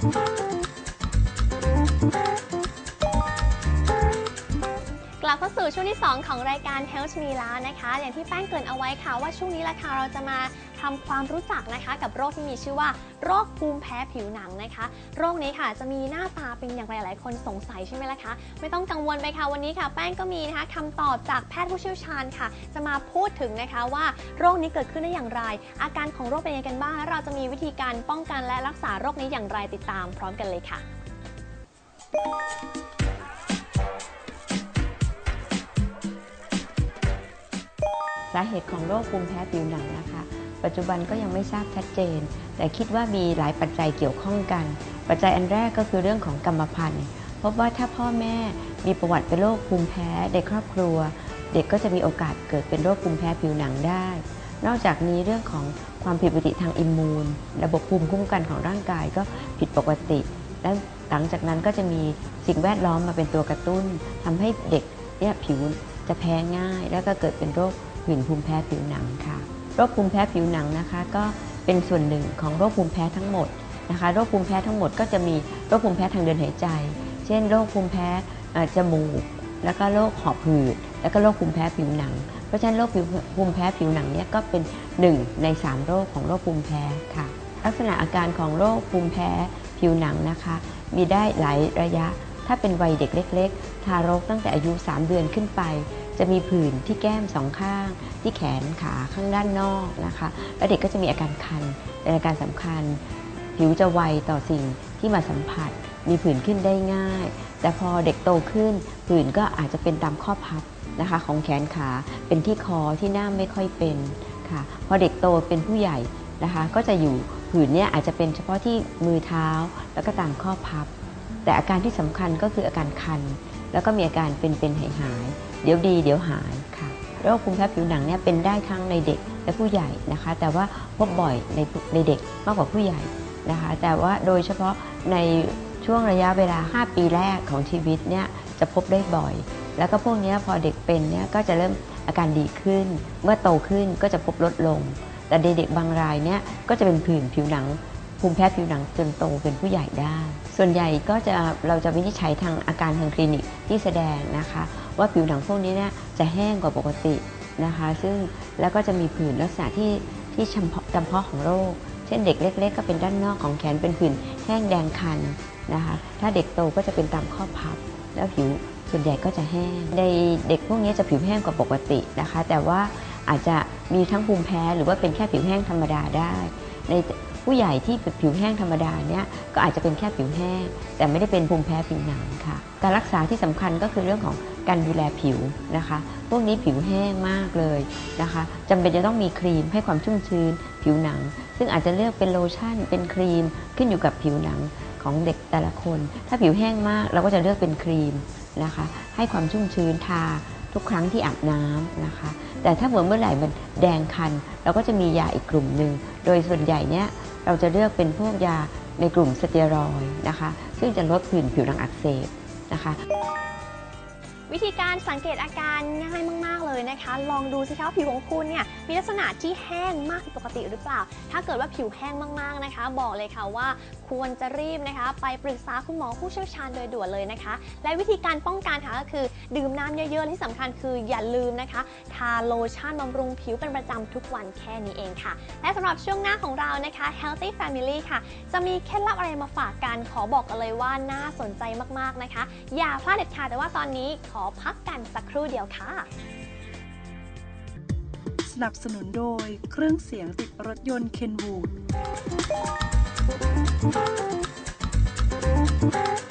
กาสู่ช่วงที่ 2 ของรายการ Health Me แล้วนะคะ อย่างที่แป้งเกรินเอาไว้ค่ะว่าช่วงนี้ละค่ะเราจะมาทำความรู้จักนะคะกับโรคที่มีชื่อว่า โรคภูมิแพ้ผิวหนังนะคะ โรคนี้ค่ะจะมีหน้าตาเป็นอย่างไรหลายคนสงสัยใช่ไหมล่ะคะไม่ต้องกังวลไปค่ะวันนี้ค่ะ แป้งก็มีนะคะคำตอบจากแพทย์ผู้เชี่ยวชาญค่ะ จะมาพูดถึงนะคะว่าโรคนี้เกิดขึ้นได้อย่างไร อาการของโรคเป็นยังไงกันบ้างและเราจะมีวิธีการป้องกันและรักษาโรคนี้อย่างไรติดตามพร้อมกันเลยค่ะาเหตุของโรคภูมิแพ้ผิวหนังนะคะ ปัจจุบันก็ยังไม่ทราบชัดเจน แต่คิดว่ามีหลายปัจจัยเกี่ยวข้องกัน ปัจจัยอันแรกก็คือเรื่องของกรรมพันธุ์พบว่าถ้าพ่อแม่มีประวัติเป็นโรคภูมิแพ้ในครอบครัว เด็กก็จะมีโอกาสเกิดเป็นโรคภูมิแพ้ผิวหนังได้ นอกจากนี้เรื่องของความผิดปกติทางอิมมูนระบบภูมิคุ้มกันของร่างกายก็ผิดปกติ และหลังจากนั้นก็จะมีสิ่งแวดล้อมมาเป็นตัวกระตุ้นทำให้เด็กเนี่ยผิวจะแพ้ง่าย แล้วก็เกิดเป็นโรค ผื่นภูมิแพ้ผิวหนังค่ะโรคภูมิแพ้ผิวหนังนะคะก็เป็นส่วนหนึ่งของโรคภูมิแพ้ทั้งหมดนะคะโรคภูมิแพ้ทั้งหมดก็จะมีโรคภูมิแพ้ทางเดินหายใจ เช่น โรคภูมิแพ้จมูก แล้วก็โรคหอบหืด แล้วก็โรคภูมิแพ้ผิวหนัง เพราะฉะนั้นโรคภูมิแพ้ผิวหนังเนี่ยก็เป็นหนึ่งในสามโรคของโรคภูมิแพ้ค่ะ ลักษณะอาการของโรคภูมิแพ้ผิวหนังนะคะ มีได้หลายระยะ ถ้าเป็นวัยเด็กเล็ก ๆ ทารกตั้งแต่อายุ 3 เดือนขึ้นไป จะมีผื่นที่แก้มสองข้าง ที่แขนขาข้างด้านนอกนะคะและเด็กก็จะมีอาการคันเป็นอาการสำคัญ ผิวจะไวต่อสิ่งที่มาสัมผัส มีผื่นขึ้นได้ง่าย แต่พอเด็กโตขึ้น ผื่นก็อาจจะเป็นตามข้อพับนะคะของแขนขาเป็นที่คอที่หน้าไม่ค่อยเป็นค่ะพอเด็กโตเป็นผู้ใหญ่นะคะก็จะอยู่ผื่นเนี่ยอาจจะเป็นเฉพาะที่มือเท้าแล้วก็ตามข้อพับ แต่อาการที่สำคัญก็คืออาการคัน แล้วก็มีอาการเป็นเป็นหายหายๆเดี๋ยวดีเดี๋ยวหายค่ะโรคภูมิแพ้ผิวหนังเนี่ยเป็นได้ทั้งในเด็กและผู้ใหญ่นะคะ แต่ว่าพบบ่อยในในเด็กมากกว่าผู้ใหญ่นะคะ แต่ว่าโดยเฉพาะในช่วงระยะเวลา 5 ปีแรกของชีวิตเนี่ยจะพบได้บ่อย แล้วก็พวกนี้พอเด็กเป็นเนี่ยก็จะเริ่มอาการดีขึ้น เมื่อโตขึ้นก็จะพบลดลง แต่เด็กๆบางรายเนี่ยก็จะเป็นผื่นผิวหนังภูมิแพ้ผิวหนังจนโตเป็นผู้ใหญ่ได้ ส่วนใหญ่ก็จะเราจะวินิจฉัยทางอาการทางคลินิกที่แสดงนะคะ ว่าผิวหนังพวกนี้เนี่ยจะแห้งกว่าปกตินะคะ ซึ่งแล้วก็จะมีผื่นลักษณะที่ที่จำเพาะจำเพาะของโรค เช่นเด็กเล็ก ๆ ก็เป็นด้านนอกของแขนเป็นผื่นแห้งแดงคันนะคะ ถ้าเด็กโตก็จะเป็นตามข้อพับ แล้วผิวส่วนใหญ่ก็จะแห้ง ในเด็กพวกนี้จะผิวแห้งกว่าปกตินะคะ แต่ว่าอาจจะมีทั้งภูมิแพ้หรือว่าเป็นแค่ผิวแห้งธรรมดาได้ ใน ผู้ใหญ่ที่ผิวแห้งธรรมดาเนี่ยก็อาจจะเป็นแค่ผิวแห้ง แต่ไม่ได้เป็นภูมิแพ้ผิวหนังค่ะ การรักษาที่สำคัญก็คือเรื่องของการดูแลผิวนะคะ พวกนี้ผิวแห้งมากเลยนะคะจำเป็นจะต้องมีครีมให้ความชุ่มชื้น ผิวหนัง ซึ่งอาจจะเลือกเป็นโลชั่น เป็นครีมขึ้นอยู่กับผิวหนังของเด็กแต่ละคน ถ้าผิวแห้งมากเราก็จะเลือกเป็นครีมนะคะ ให้ความชุ่มชื้นทาทุกครั้งที่อาบน้ำนะคะ แต่ถ้าเหมือนเมื่อไหร่มันแดงคัน เราก็จะมียาอีกกลุ่มหนึ่ง โดยส่วนใหญ่เนี่ย เราจะเลือกเป็นพวกยาในกลุ่มสเตียรอยนะคะ ซึ่งจะลดผื่นผิวหนังอักเสบนะคะ วิธีการสังเกตอาการง่ายมาก ๆ เลยนะคะ ลองดูสิคะผิวของคุณเนี่ยมีลักษณะที่แห้งมากผิดปกติหรือเปล่า ถ้าเกิดว่าผิวแห้งมาก ๆ นะคะ บอกเลยค่ะว่าควรจะรีบนะคะ ไปปรึกษาคุณหมอผู้เชี่ยวชาญโดยด่วนเลยนะคะ และวิธีการป้องกันค่ะก็คือ ดื่มน้ำเยอะๆและที่สำคัญคืออย่าลืมนะคะ ทาโลชั่นบำรุงผิวเป็นประจำทุกวันแค่นี้เองค่ะ และสำหรับช่วงหน้าของเรานะคะ Healthy Family ค่ะ จะมีเคล็ดลับอะไรมาฝากกันขอบอกกันเลยว่าน่าสนใจมากๆนะคะ อย่าพลาดเด็ดขาดแต่ว่าตอนนี้ขออพักกันสักครู่เดียวค่ะ สนับสนุนโดยเครื่องเสียงติดรถยนต์เคนวูด Thank you.